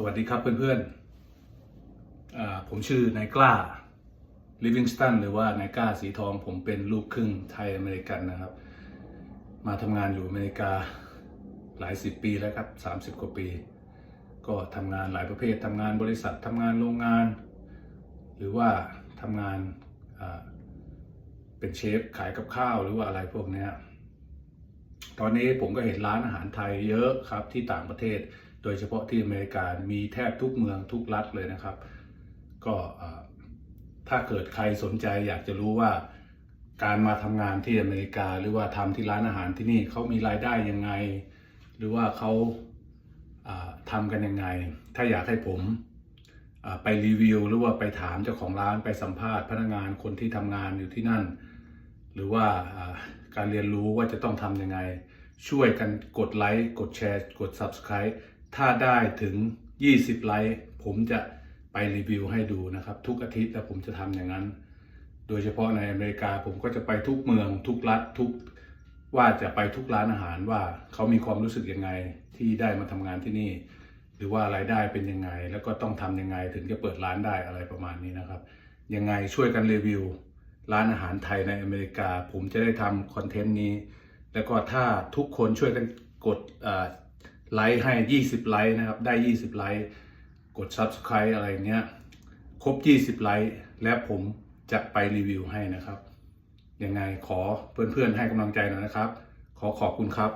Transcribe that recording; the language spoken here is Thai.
สวัสดีครับเพื่อนๆ ผมชื่อนายกล้าลิวิงสตันหรือว่านายกล้าสีทอง ผมเป็นลูกครึ่งไทยอเมริกันนะครับ มาทำงานอยู่อเมริกาหลายสิบปีแล้วครับ30กว่าปี ก็ทำงานหลายประเภททำงานบริษัททำงานโรงงาน หรือว่าทำงานเป็นเชฟขายกับข้าวหรือว่าอะไรพวกนี้ตอนนี้ผมก็เห็นร้านอาหารไทยเยอะครับที่ต่างประเทศ โดยเฉพาะที่อเมริกามีแทบทุกเมืองทุกรัฐเลยนะครับ ก็ถ้าเกิดใครสนใจอยากจะรู้ว่าการมาทำงานที่อเมริกาหรือว่าทำที่ร้านอาหารที่นี่เขามีรายได้ยังไง หรือว่าเขาทำกันยังไง ถ้าอยากให้ผมไปรีวิว หรือว่าไปถามเจ้าของร้านไปสัมภาษณ์พนักงานคนที่ทำงานอยู่ที่นั่น หรือว่าอ่าการเรียนรู้ว่าจะต้องทำยังไง ช่วยกันกดไลค์กดแชร์ กด Subscribe ถ้าได้ถึง 20 ไลค์ผมจะไปรีวิวให้ดูนะครับ ทุกอาทิตย์แต่ผมจะทำอย่างนั้น โดยเฉพาะในอเมริกาผมก็จะไปทุกเมือง ทุกรัฐทุกว่าจะไปทุกร้านอาหารว่าเขามีความรู้สึกยังไงที่ได้มาทำงานที่นี่ หรือว่ารายได้เป็นยังไง แล้วก็ต้องทำยังไงถึงจะเปิดร้านได้อะไรประมาณนี้นะครับ ยังไงช่วยกันรีวิว ร้านอาหารไทยในอเมริกา ผมจะได้ทำคอนเทนต์นี้ แล้วก็ถ้าทุกคนช่วยกันกดอ่อ ไลค์ให้ 20 ไลค์นะครับ ได้ 20 ไลค์ กด Subscribe อะไรเงี้ย ครบ 20 ไลค์ แล้วผมจะไปรีวิวให้นะครับ ยังไงขอเพื่อนๆให้กำลังใจหน่อยนะครับ ขอขอบคุณครับ